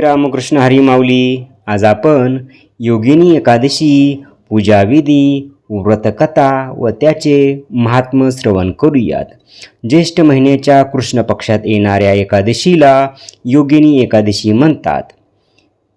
रामकृष्ण हरी माऊली आज आपण योगिनी एकादशी पूजाविधी व्रतकथा व त्याचे महात्म श्रवण करूयात. ज्येष्ठ महिन्याच्या कृष्ण पक्षात येणाऱ्या एकादशीला योगिनी एकादशी म्हणतात.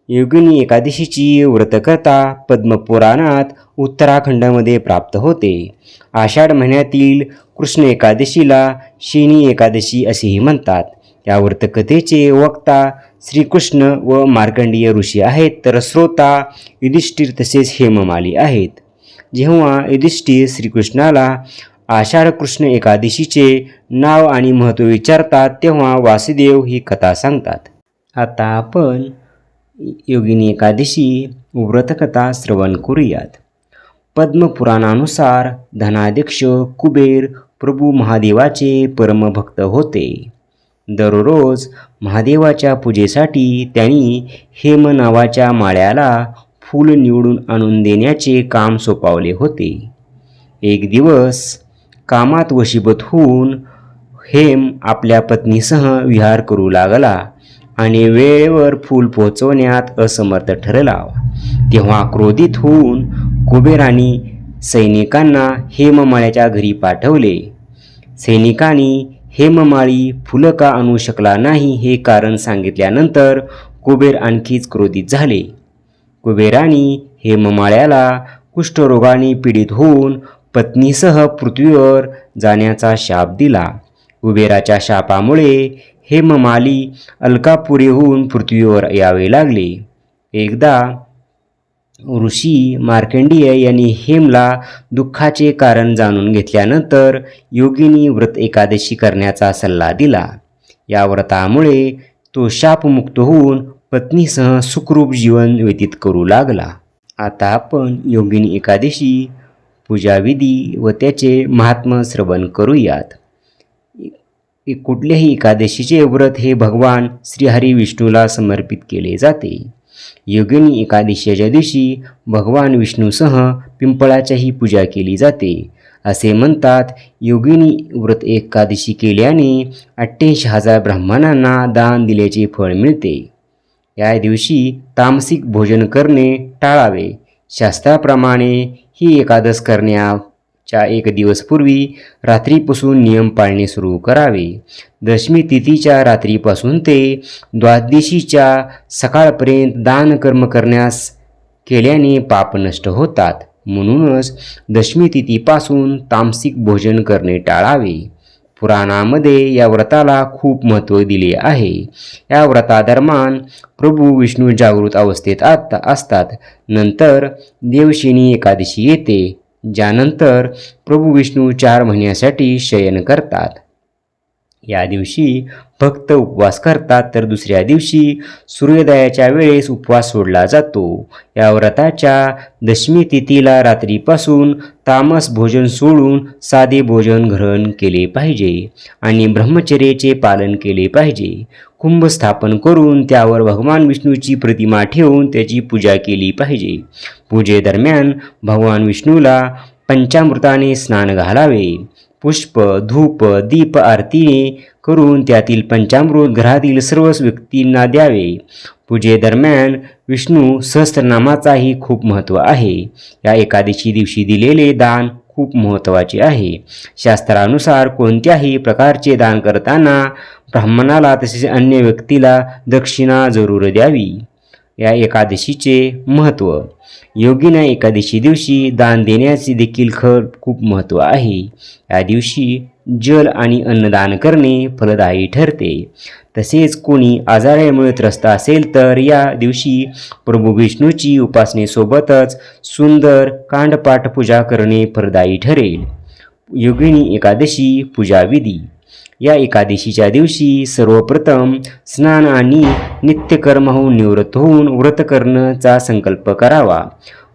योगिनी एकादशीची व्रतकथा पद्मपुराणात उत्तराखंडमध्ये प्राप्त होते. आषाढ महिन्यातील कृष्ण एकादशीला शिनी एकादशी असेही म्हणतात. या व्रतकथेचे वक्ता श्रीकृष्ण व मार्कंडीय ऋषी आहेत तर श्रोता युधिष्ठिर तसेच हेममाली आहेत. जेव्हा युधिष्ठिर श्रीकृष्णाला आषाढ कृष्ण एकादशीचे नाव आणि महत्त्व विचारतात तेव्हा वासुदेव ही कथा सांगतात. आता आपण योगिनी एकादशी व्रतकथा श्रवण करूयात. पद्मपुराणानुसार धनाध्यक्ष कुबेर प्रभू महादेवाचे परमभक्त होते. दररोज महादेवाच्या पूजेसाठी त्यांनी हेम नावाच्या माळ्याला फूल निवडून आणून देण्याचे काम सोपावले होते. एक दिवस कामात वशीबत होऊन हेम आपल्या पत्नीसह विहार करू लागला आणि वेळेवर फूल पोहोचवण्यात असमर्थ ठरला. तेव्हा क्रोधित होऊन कुबेरानी सैनिकांना हेममाळ्याच्या घरी पाठवले. सैनिकांनी हेममाळी फुलं का आणू शकला नाही हे कारण सांगितल्यानंतर कुबेर आणखीच क्रोधित झाले. कुबेराने हेममाळ्याला कुष्ठरोगाने पीडित होऊन पत्नीसह पृथ्वीवर जाण्याचा शाप दिला. कुबेराच्या शापामुळे हेममाली अलकापुरीहून पृथ्वीवर यावे लागले. एकदा ऋषी मार्कंडीय यांनी हेमला दुःखाचे कारण जाणून घेतल्यानंतर योगिनी व्रत एकादशी करण्याचा सल्ला दिला. या व्रतामुळे तो शापमुक्त होऊन पत्नीसह सुखरूप जीवन व्यतीत करू लागला. आता आपण योगिनी एकादशी पूजाविधी व त्याचे महात्म श्रवण करूयात. कुठल्याही एकादशीचे व्रत हे भगवान श्रीहरी विष्णूला समर्पित केले जाते. योगिनी एकादशीच्या दिवशी भगवान विष्णूसह पिंपळाच्याही पूजा केली जाते. असे म्हणतात योगिनी व्रत एकादशी केल्याने अठ्ठ्याऐंशी हजार ब्राह्मणांना दान दिल्याचे फळ मिळते. या दिवशी तामसिक भोजन करणे टाळावे. शास्त्राप्रमाणे ही एकादश च्या एक दिवस पूर्वी रात्रीपासून नियम पाळणे सुरू करावे. दशमी तिथीच्या रात्रीपासून ते द्वादशीच्या सकाळपर्यंत दानकर्म करण्यास केल्याने पाप नष्ट होतात. म्हणूनच दशमी तिथीपासून तामसिक भोजन करणे टाळावे. पुराणामध्ये या व्रताला खूप महत्त्व दिले आहे. या व्रतादरम्यान प्रभू विष्णू जागृत अवस्थेत आत असतात. नंतर देवशिनी एकादशी येते. ज्यानंतर प्रभू विष्णू चार महिन्यासाठी शयन करतात. या दिवशी भक्त उपवास करतात तर दुसऱ्या दिवशी सूर्योदयाच्या वेळेस उपवास सोडला जातो. या व्रताच्या दशमी तिथीला रात्रीपासून तामस भोजन सोडून साधे भोजन ग्रहण केले पाहिजे आणि ब्रह्मचर्याचे पालन केले पाहिजे. कुंभ स्थापन करून त्यावर भगवान विष्णूची प्रतिमा ठेवून त्याची पूजा केली पाहिजे. पूजेदरम्यान भगवान विष्णूला पंचामृताने स्नान घालावे. पुष्प धूप दीप आरतीने करून त्यातील पंचामृत घरातील सर्व व्यक्तींना द्यावे. पूजेदरम्यान विष्णू सहस्त्रनामाचाही खूप महत्त्व आहे. या एकादशी दिवशी दिलेले दान खूप महत्त्वाचे आहे. शास्त्रानुसार कोणत्याही प्रकारचे दान करताना ब्राह्मणाला तसेच अन्य व्यक्तीला दक्षिणा जरूर द्यावी. या एकादशीचे महत्त्व योगिना एकादशी दिवशी दान देण्याचे देखील खर खूप महत्त्व आहे. या दिवशी जल आणि अन्नदान करणे फलदायी ठरते. तसेच कोणी आजारामुळे त्रस्त असेल तर या दिवशी प्रभू विष्णूची उपासनेसोबतच सुंदर कांडपाठ पूजा करणे फलदायी ठरेल. योगिनी एकादशी पूजाविधी. या एकादशीच्या दिवशी सर्वप्रथम स्नान आणि नित्यकर्माहून निवृत्त होऊन व्रत करण्याचा संकल्प करावा.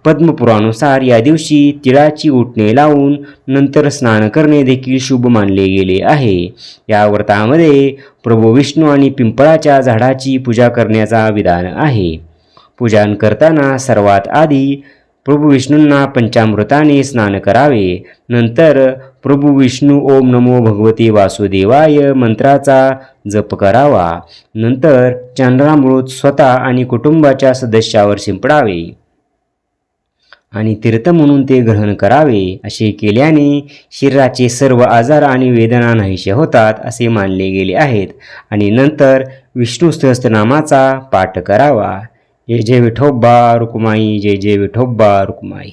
पद्मपुरानुसार या दिवशी तिळाची उठणे लावून नंतर स्नान करणे देखील शुभ मानले गेले आहे. या व्रतामध्ये प्रभू विष्णू आणि पिंपळाच्या झाडाची पूजा करण्याचा विधान आहे. पूजन करताना सर्वात आधी प्रभू विष्णूंना पंचामृताने स्नान करावे. नंतर प्रभू विष्णू ओम नमो भगवते वासुदेवाय मंत्राचा जप करावा. नंतर चंद्रामृत स्वतः आणि कुटुंबाच्या सदस्यावर शिंपडावे. आणि तीर्थ म्हणून ते ग्रहण करावे. असे केल्याने शरीराचे सर्व आजार आणि वेदना नाहीसे होतात असे मानले गेले आहेत. आणि नंतर विष्णू सहस्त्रनामाचा पाठ करावा. जय जय विठोबा रुकुमाई जय जय विठोबा रुकुमाई